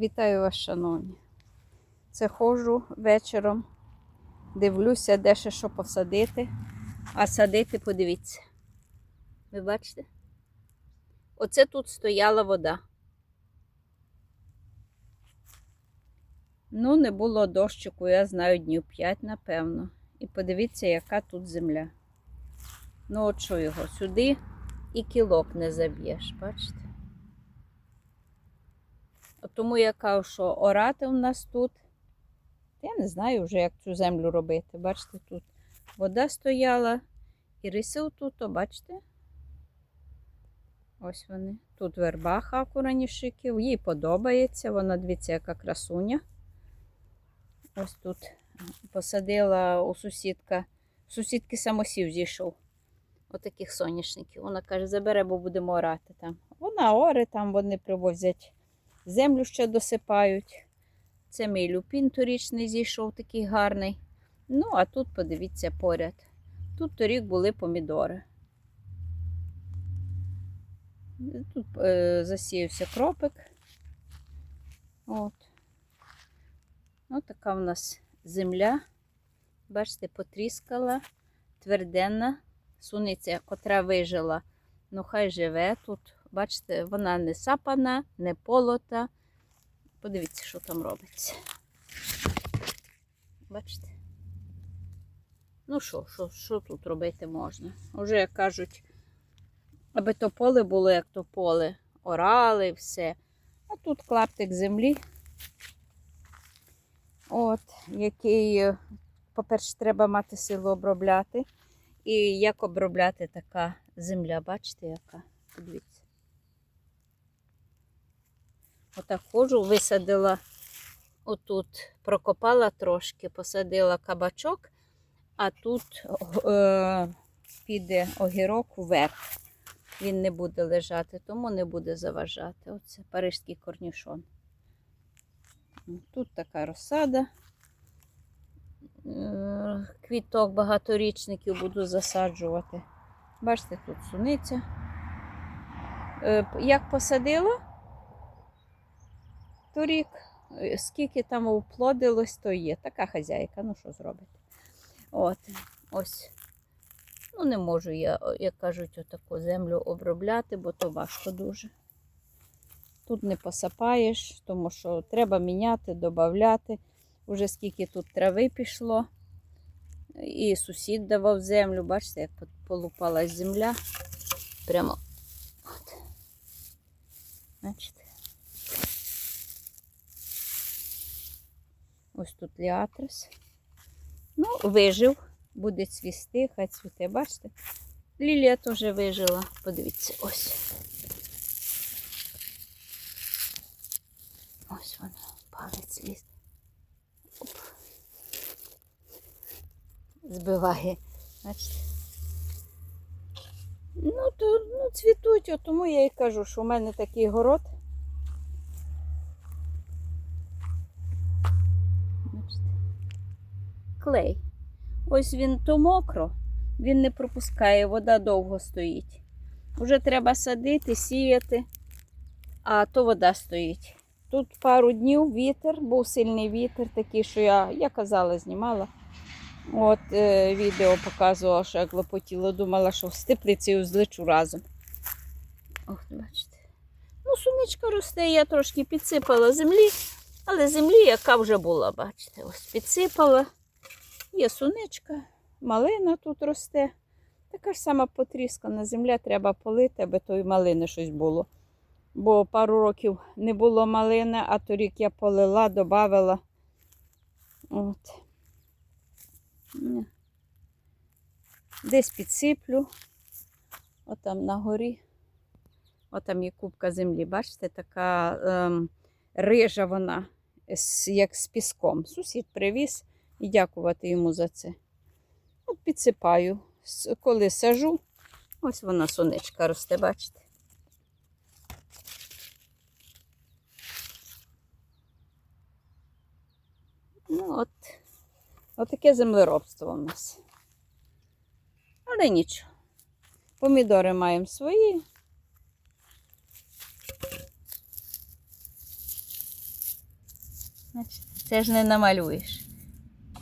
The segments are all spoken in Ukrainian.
Вітаю вас, шановні. Це ходжу вечором, дивлюся, де ще що посадити. А садити, подивіться. Ви бачите? Оце тут стояла вода. Ну, не було дощику, я знаю, днів 5, напевно. І подивіться, яка тут земля. Ну, от що його сюди і кілок не заб'єш, бачите? От Тому я кажу, що орати у нас тут. Я не знаю вже, як цю землю робити. Бачите, тут вода стояла. І риси отут, о, бачите? Ось вони. Тут верба хаку ранішиків. Їй подобається. Вона, дивіться, яка красуня. Ось тут посадила у сусідка. Сусідки самосів зійшов. Отаких соняшників. Вона каже, забере, бо будемо орати там. Вона оре, там вони привозять землю ще досипають. Це мій люпін торічний зійшов такий гарний. Ну, а тут, подивіться, поряд. Тут торік були помідори. Тут е, засіявся кропик. От. Ось така в нас земля. Бачите, потріскала, тверденна суниця, котра вижила. Ну, хай живе тут. Бачите, вона не сапана, не полота. Подивіться, що там робиться. Бачите? Ну що, що, що тут робити можна? Уже, як кажуть, аби то поле було, як то поле, орали, все. А тут клаптик землі. От, який, е, по-перше, треба мати силу обробляти. І як обробляти така земля, бачите, яка? Подивіться. Отак ходжу, висадила отут, прокопала трошки, посадила кабачок, а тут е, піде огірок вверх. Він не буде лежати, тому не буде заважати. Оце парижський корнішон. Тут така розсада. Е, Квіток багаторічників буду засаджувати. Бачите, тут суниця. Е, Як посадила? Торік, е, скільки там уплодилось, то є. Така хазяйка, ну що зробити. От, ось. Ну, не можу я, як кажуть, отаку землю обробляти, бо то важко дуже. Тут не посапаєш, тому що треба міняти, додати. Уже скільки тут трави пішло. І сусід давав землю, бачите, як полупалась земля. Прямо. От. Бачите? Ось тут ліатрис. Ну, вижив, буде цвісти, хай цвіте, бачите? Лілія теж вижила. Подивіться, ось. Ось вона, палець ліс. Оп. Збиває, бачите? Ну, то ну, цвітуть, тому я і кажу, що в мене такий город. Бачите? Клей. Ось він то мокро, він не пропускає, вода довго стоїть. Уже треба садити, сіяти, а то вода стоїть. Тут пару днів вітер, був сильний вітер, такий, що я, я казала, знімала. От е, відео показувала, що як лопотіло, думала, що з теплицею злечу разом. Ох, бачите. Ну, суничка росте, я трошки підсипала землі, але землі, яка вже була, бачите, ось підсипала. Є суничка, малина тут росте. Така ж сама потріскана земля, треба полити, аби тої малини щось було. Бо пару років не було малини, а торік я полила, додавала. От. Десь підсиплю. Отам на горі. Отам є кубка землі, бачите, така ем, рижа вона, як з піском. Сусід привіз і дякувати йому за це. От підсипаю. Коли сажу, ось вона сонечка росте, бачите. Ну, от, отаке землеробство у нас. Але нічого. Помідори маємо свої. Це ж не намалюєш.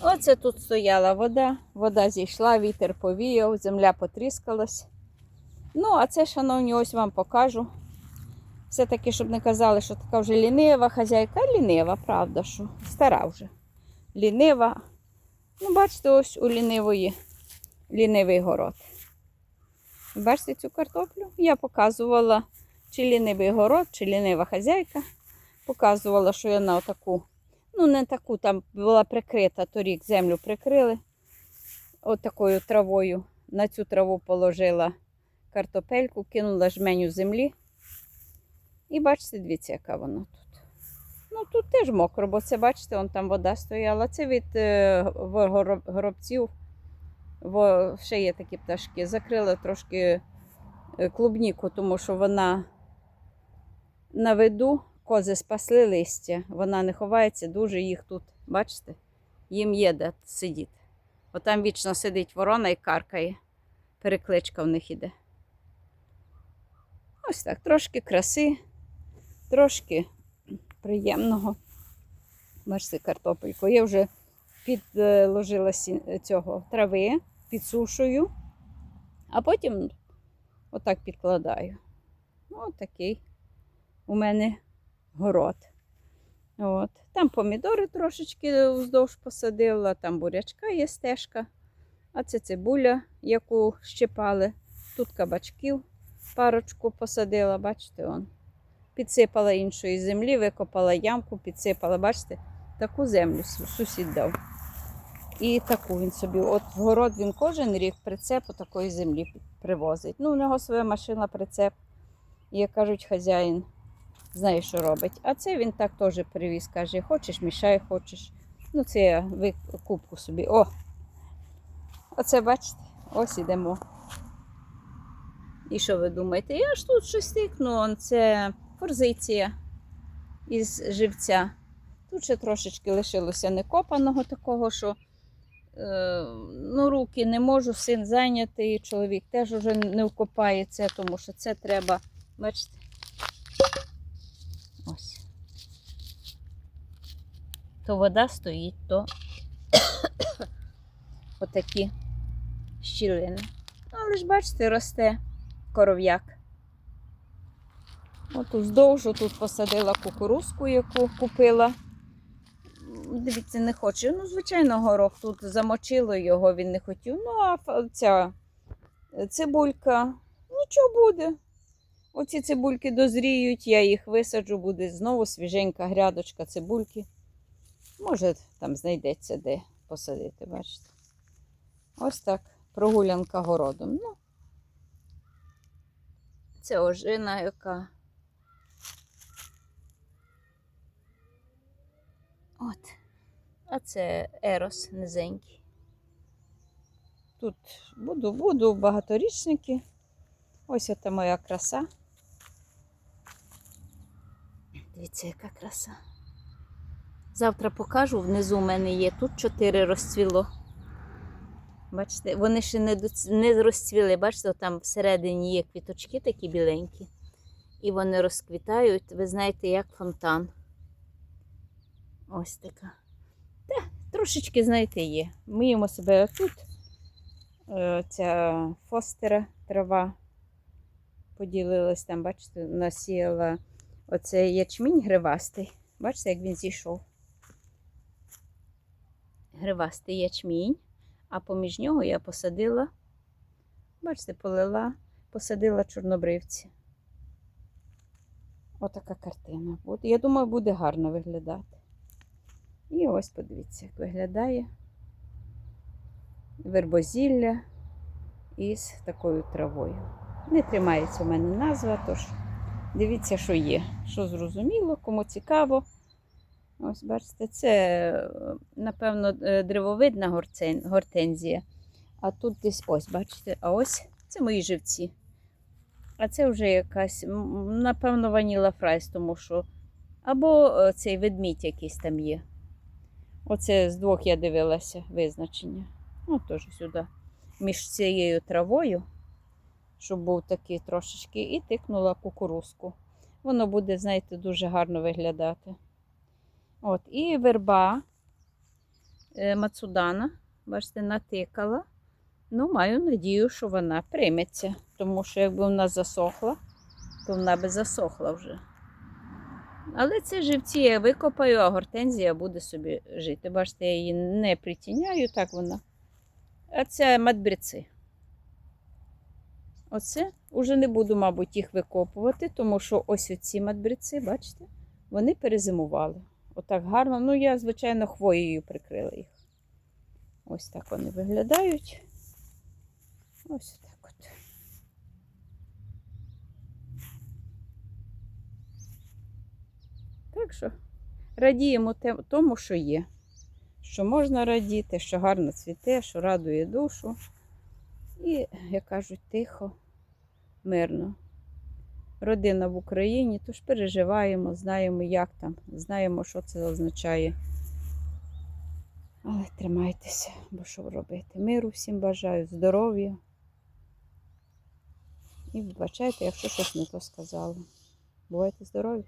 Оце тут стояла вода, вода зійшла, вітер повіяв, земля потріскалась. Ну, а це, шановні, ось вам покажу. Все-таки, щоб не казали, що така вже лінива хазяйка, лінива, правда, що стара вже. Лінива. Ну, бачите, ось у лінивої лінивий город. Бачите цю картоплю? Я показувала, чи лінивий город, чи лінива хазяйка. Показувала, що я на отаку, ну не таку, там була прикрита, торік землю прикрили. Отакою травою. На цю траву положила картопельку, кинула жменю землі. І бачите, дивіться, яка вона тут. Ну тут теж мокро, бо це, бачите, вон там вода стояла. Це від е, горобців. Во, ще є такі пташки. Закрила трошки е, клубніку, тому що вона на виду, кози спасли листя, вона не ховається, дуже їх тут, бачите, їм є де сидіти. Отам вічно сидить ворона і каркає. Перекличка в них іде. Ось так, трошки краси, трошки приємного. Бачите, картопельку. Я вже підложила цього трави, підсушую, а потім отак підкладаю. Ось такий у мене город. От. Там помідори трошечки вздовж посадила, там бурячка є стежка, а це цибуля, яку щепали. Тут кабачків парочку посадила, бачите, он. Підсипала іншої землі, викопала ямку, підсипала, бачите, таку землю сусід дав. І таку він собі. От в город він кожен рік прицеп такої землі привозить. Ну, у нього своя машина, прицеп. Як кажуть, хазяїн знає, що робить. А це він так теж привіз, каже, хочеш, мішай, хочеш. Ну, це я ви кубку собі. О! Оце бачите, ось ідемо. І що ви думаєте? Я ж тут щось тикну, це форзиція із живця. Тут ще трошечки лишилося некопаного такого, що е, ну, руки не можу, син зайнятий, чоловік теж уже не вкопає це, тому що це треба, бачите. То вода стоїть, то отакі щілини. Але ж бачите, росте коров'як. От уздовж тут посадила кукурузку, яку купила. Дивіться, не хоче. Ну, звичайно, горох тут замочило його, він не хотів. Ну, а ця цибулька, нічого буде. Оці цибульки дозріють, я їх висаджу, буде знову свіженька грядочка цибульки. Може, там знайдеться де посадити, бачите. Ось так, прогулянка городом. Ну, це ожина, яка. От. А це ерос низенький. Тут буду, буду багаторічники. Ось ота моя краса. Дивіться, яка краса. Завтра покажу, внизу в мене є. Тут чотири розцвіло. Бачите, вони ще не, не розцвіли. Бачите, там всередині є квіточки такі біленькі. І вони розквітають, ви знаєте, як фонтан. Ось така. Та, трошечки, знаєте, є. Миємо себе тут. Е, Ця фостера трава поділилась там, бачите, насіяла оцей ячмінь гривастий. Бачите, як він зійшов. Гривастий ячмінь. А поміж нього я посадила, бачите, полила, посадила чорнобривці. Отака картина. Я думаю, буде гарно виглядати. І ось подивіться, як виглядає вербозілля із такою травою. Не тримається у мене назва, тож дивіться, що є. Що зрозуміло, кому цікаво. Ось, бачите, це, е, напевно, е, древовидна гортензія. А тут десь ось, бачите, а ось це мої живці. А це вже якась, напевно, ваніла фрайс, тому що або е, цей ведмідь якийсь там є. Оце з двох я дивилася визначення. Ну, теж сюди. Між цією травою, щоб був такий трошечки, і тикнула кукурузку. Воно буде, знаєте, дуже гарно виглядати. От, і верба е, Мацудана, бачите, натикала. Ну, маю надію, що вона прийметься, тому що якби вона засохла, то вона би засохла вже. Але це живці я викопаю, а гортензія буде собі жити. Бачите, я її не притіняю, так вона. А це мадбриці. Оце уже не буду, мабуть, їх викопувати, тому що ось оці мадбриці, бачите, вони перезимували. Отак гарно. Ну, я, звичайно, хвоєю прикрила їх. Ось так вони виглядають. Ось так от. Так що радіємо тому, що є. Що можна радіти, що гарно цвіте, що радує душу. І, як кажуть, тихо, мирно. Родина в Україні, тож переживаємо, знаємо, як там, знаємо, що це означає. Але тримайтеся, бо що робити? Миру всім бажаю, здоров'я. І вибачайте, якщо щось не то сказала. Бувайте здорові!